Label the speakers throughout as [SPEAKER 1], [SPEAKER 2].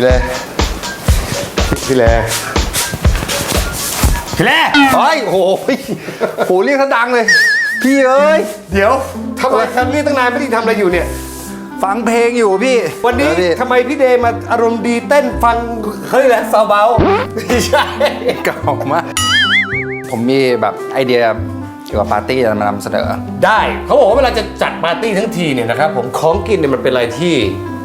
[SPEAKER 1] พี่เลพี่เล
[SPEAKER 2] พี่เล่
[SPEAKER 1] เฮ้ยโอ้โหโหเรียกซะดังเลย พี่เอ้ย
[SPEAKER 2] เดี๋ยวทำไมคำนี้ตั้งนานไม่ได้ทำอะไรอยู่เนี่ย
[SPEAKER 1] ฟังเพลงอยู่พี่
[SPEAKER 2] วันนี้
[SPEAKER 1] เออพี่
[SPEAKER 2] ทำไมพี่เดย์มาอารมณ์ดีเต้นฟังเฮ้ยแหละซาเบาไม่ใช่
[SPEAKER 1] เก่ามากผมมีแบบไอเดียเกี่ยวกับปาร์ตี้จะมานำเสนอ
[SPEAKER 2] ได้เขาบอกว่าเวลาจะจัดปาร์ตี้ทั้งทีเนี่ยนะครับผมของกินเนี่ยมันเป็นอะไรที่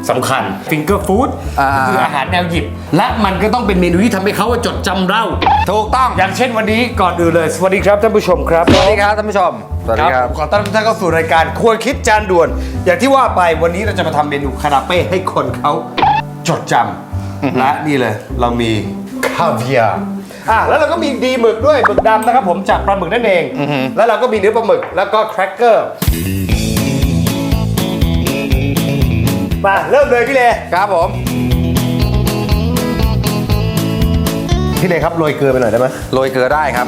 [SPEAKER 2] สำคัญฟิงเกอร์ฟู้ด
[SPEAKER 1] อ่า
[SPEAKER 2] คืออาหารแนวหยิบ และมันก็ต้องเป็นเมนูที่ทำให้เขาจดจำเรา
[SPEAKER 1] ถูกต้อง
[SPEAKER 2] อย่างเช่นวันนี้ก่อนอื่นเลย สวัสดีครับท่านผู้ชมครับ
[SPEAKER 1] สวัสดีครับท่านผู้ชมสวัสดีครับ
[SPEAKER 2] ขอต้อนรับทุกท่านเข้าสู่รายการครัวคิดจานด่วน อย่างที่ว่าไปวันนี้เราจะมาทำเมนูคาราเป้ให้คนเขาจดจำและนี่เลยเรามีคาเวียร์อะแล้วเราก็มีดีหมึกด้วยหมึกดำนะครับผมจากปลาหมึกนั่นเอง แล้วเราก็มีเนื้อปลาหมึกแล้วก็แครกเกอร์ มาเริ่มเลยพี่เล
[SPEAKER 1] ครับผม
[SPEAKER 2] พี่เลครับโรยเกลือไปหน่อยได้ไหม
[SPEAKER 1] โรยเกลือได้ครับ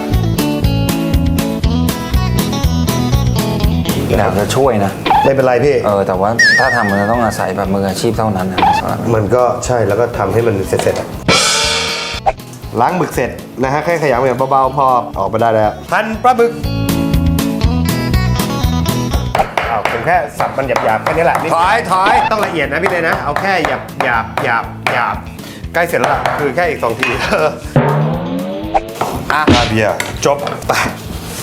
[SPEAKER 1] อยากจะช่วยนะ
[SPEAKER 2] ไม่เป็นไรพี่
[SPEAKER 1] เออแต่ว่าถ้าทำมันจะต้องอาศัยแบบมืออาชีพเท่านั้นนะสำหรับ
[SPEAKER 2] มันก็ใช่แล้วก็ทำให้มันเสร็จๆอะล้างหมึกเสร็จนะฮะแค่ขยำแบบเบาๆพอออกมาได้แล้วหั่นปลาหมึก แค่สับมันหยาบๆแค่นี้แหละนี่
[SPEAKER 1] ถอยถอย
[SPEAKER 2] ต้องละเอียดนะพี่เลยนะ เอาแค่หยาบหยาบหยาบหยาบใกล้เสร็จแล้วล่ะคือแค่อีกสองที
[SPEAKER 1] อะ
[SPEAKER 2] คาเบียร์จบไป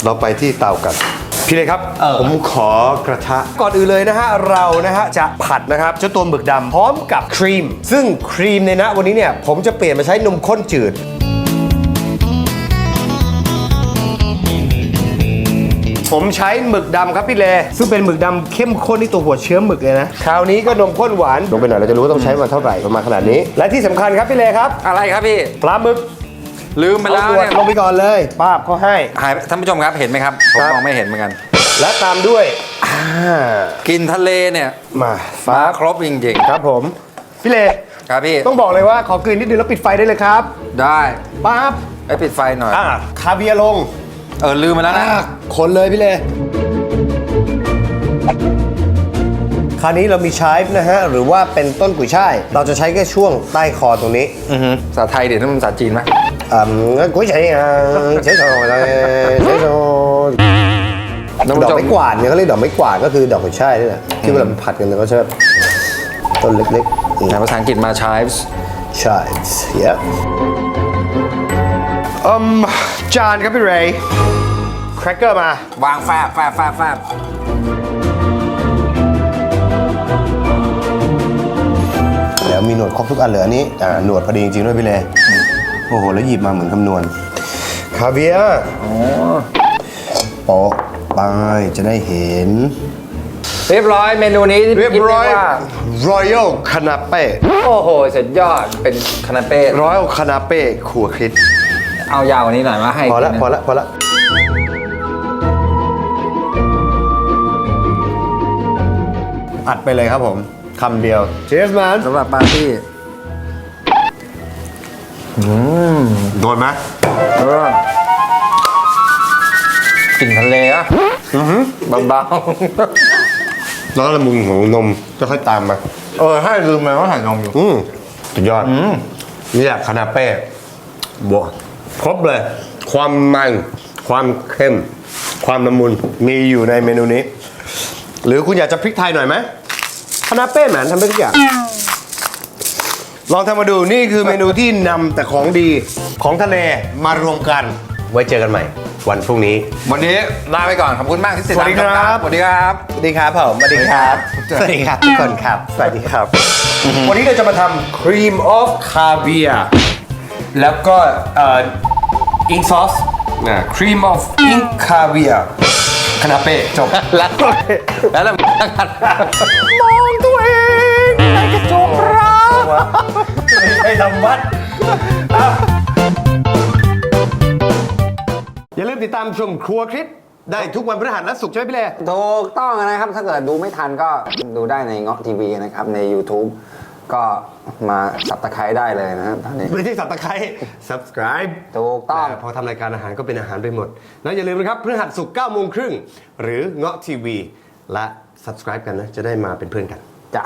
[SPEAKER 2] เราไปที่เตากัน พี่เลยครับผมขอกระทะ ก่อนอื่นเลยนะฮะ เรานะฮะ จะผัดนะครับเจ้าตัวหมึกดำพร้อมกับครีม ซึ่งครีมในนะวันนี้เนี่ย ผมจะเปลี่ยนมาใช้นมข้นจืด ผมใช้หมึกดำครับพี่เลซึ่งเป็นหมึกดำเข้มข้นที่ตัวหัวเชื้อหมึกเลยนะคราวนี้ก็นมข้นหวานลงไปหน่อยเราจะรู้ว่าต้องใช้มาเท่าไหร่ประมาณขนาดนี้ และที่สำคัญครับพี่เลครับ
[SPEAKER 1] อะไรครับพี่
[SPEAKER 2] ปลาหมึก
[SPEAKER 1] ลืมไป
[SPEAKER 2] เอา
[SPEAKER 1] แล้ว
[SPEAKER 2] ด่วน
[SPEAKER 1] เนี่ย
[SPEAKER 2] ลงไปก่อนเลยป้าบเขาให้
[SPEAKER 1] หายท่านผู้ชมครับเห็นไหมครับผม
[SPEAKER 2] ครับ
[SPEAKER 1] มองไม่เห็นเหมือนกัน
[SPEAKER 2] และตามด้วยอ่า
[SPEAKER 1] กินทะเลเนี่ย
[SPEAKER 2] มา
[SPEAKER 1] ฟ้าครบจริง
[SPEAKER 2] ครับผม พี่เล
[SPEAKER 1] ๆครับพี่
[SPEAKER 2] ต้องบอกเลยว่าขอกลืนนิดนึงแล้วปิดไฟได้เลยครับ
[SPEAKER 1] ได้
[SPEAKER 2] ปั๊บ
[SPEAKER 1] ไปปิดไฟหน่อย
[SPEAKER 2] อ่าคาเวียร์ลง
[SPEAKER 1] เออลืมไปแล้วนะ
[SPEAKER 2] อ่าคนเลยพี่เล คราวนี้เรามีชายนะฮะ หรือว่าเป็นต้นกุยช่าย เราจะใช้แค่ช่วงใต้คอตรงนี้
[SPEAKER 1] อือฮึภาษาไทยเดี๋ยวต้องเป็นภาษาจีนไหม
[SPEAKER 2] อ่ากุยช่ายอะใช้โซ่เลยใช้โซ่
[SPEAKER 1] ท่าน
[SPEAKER 2] ด
[SPEAKER 1] ผู้
[SPEAKER 2] อก
[SPEAKER 1] ชม
[SPEAKER 2] ไม้กวาดเนี่ยเขาเรียกดอกไม้กวาดก็คือดอกกุยช่ายนี่แหละที่เวลามันผัดกันเนี่ยเขาจะต้นเล็กๆอืม
[SPEAKER 1] ในภาษาอังกฤษมา chives
[SPEAKER 2] ใช่ yeah อืม จานครับพี่เรย์แครกเกอร์มา
[SPEAKER 1] วางแฟบแฟบแฟบแฟบ
[SPEAKER 2] เดี๋ยวมีหนวดครบทุกอันเหลืออันนี้อ่าหนวดพอดีจริงๆด้วยพี่เลยโอ้โห แล้วหยิบมาเหมือนคำนวณ คาเวียร์โปะไปจะได้เห็น
[SPEAKER 1] เรียบร้อยเมนูนี้
[SPEAKER 2] เรียบร้อย
[SPEAKER 1] คิดว่า
[SPEAKER 2] Royal Canapé
[SPEAKER 1] โอ้โหสุดยอดเป็นคานาเป้
[SPEAKER 2] Royal Canapé ครัวคริส
[SPEAKER 1] เอายาวกว่านี้หน่อยมาให้
[SPEAKER 2] พอละ
[SPEAKER 1] กิน
[SPEAKER 2] พอละพอละอัดไปเลยครับผมคำเดียว Cheers man
[SPEAKER 1] สำหรับปาร์ตี้
[SPEAKER 2] โดนไหม
[SPEAKER 1] แล้วก็กลิ่นทะเลอะเบา
[SPEAKER 2] แล้วละมุนของนมจะค่อยตามมา
[SPEAKER 1] ๆเออให้ลืมไปว่าใส่นมอยู่
[SPEAKER 2] อืมสุดยอดนี่แหละคานาเป้บวก ครบเลย ความมัน ความเข้มความละมุน มีอยู่ในเมนูนี้ หรือคุณอยากจะพริกไทยหน่อยไหมคานาเป้แหมนทำได้ทุกอย่าง ลองทำมาดูนี่คือเมนูที่นำแต่ของดีของทะเลมารวมกัน ไว้เจอกันใหม่ วันพรุ่งนี้
[SPEAKER 1] วันนี้ลาไปก่อน ขอบคุณมากที่ติดตาม
[SPEAKER 2] สวัสดีครับ
[SPEAKER 1] สวัสดีครับ
[SPEAKER 2] สวัสดีครับผมสวัสดีครับ สวัสดีครับทุกคนครับ สวัสดีครับ วันนี้เราจะมาทำครีมออฟคาเวียแล้วก็เอ่อ อิงซอสนะครีมออฟอิงคาเวียคานาเป้จบ
[SPEAKER 1] แล้วแล้วเรากัน
[SPEAKER 2] มองตัวเองในกระจกรักไม่ใช่ทำวัดอะอย่าลืมติดตามชมครัวคลิปได้ทุกวันพฤหัสและศุกร์ใช่ไหมพี่เล่
[SPEAKER 3] ถูกต้องนะครับ ถ้าเกิดดูไม่ทันก็ดูได้ในเงาะทีวีนะครับ ใน YouTube ก็มาสับตะไคร้ได้เลยนะครับตอนนี้
[SPEAKER 2] ไม่ใช่สับตะไคร้ subscribe
[SPEAKER 3] ถูกต้อง
[SPEAKER 2] พอทำรายการอาหารก็เป็นอาหารไปหมด แล้วอย่าลืมนะครับพฤหัสศุกร์9โมงครึ่งหรือเงาะทีวี และ subscribe กันนะ จะได้มาเป็นเพื่อนกัน
[SPEAKER 3] จ้ะ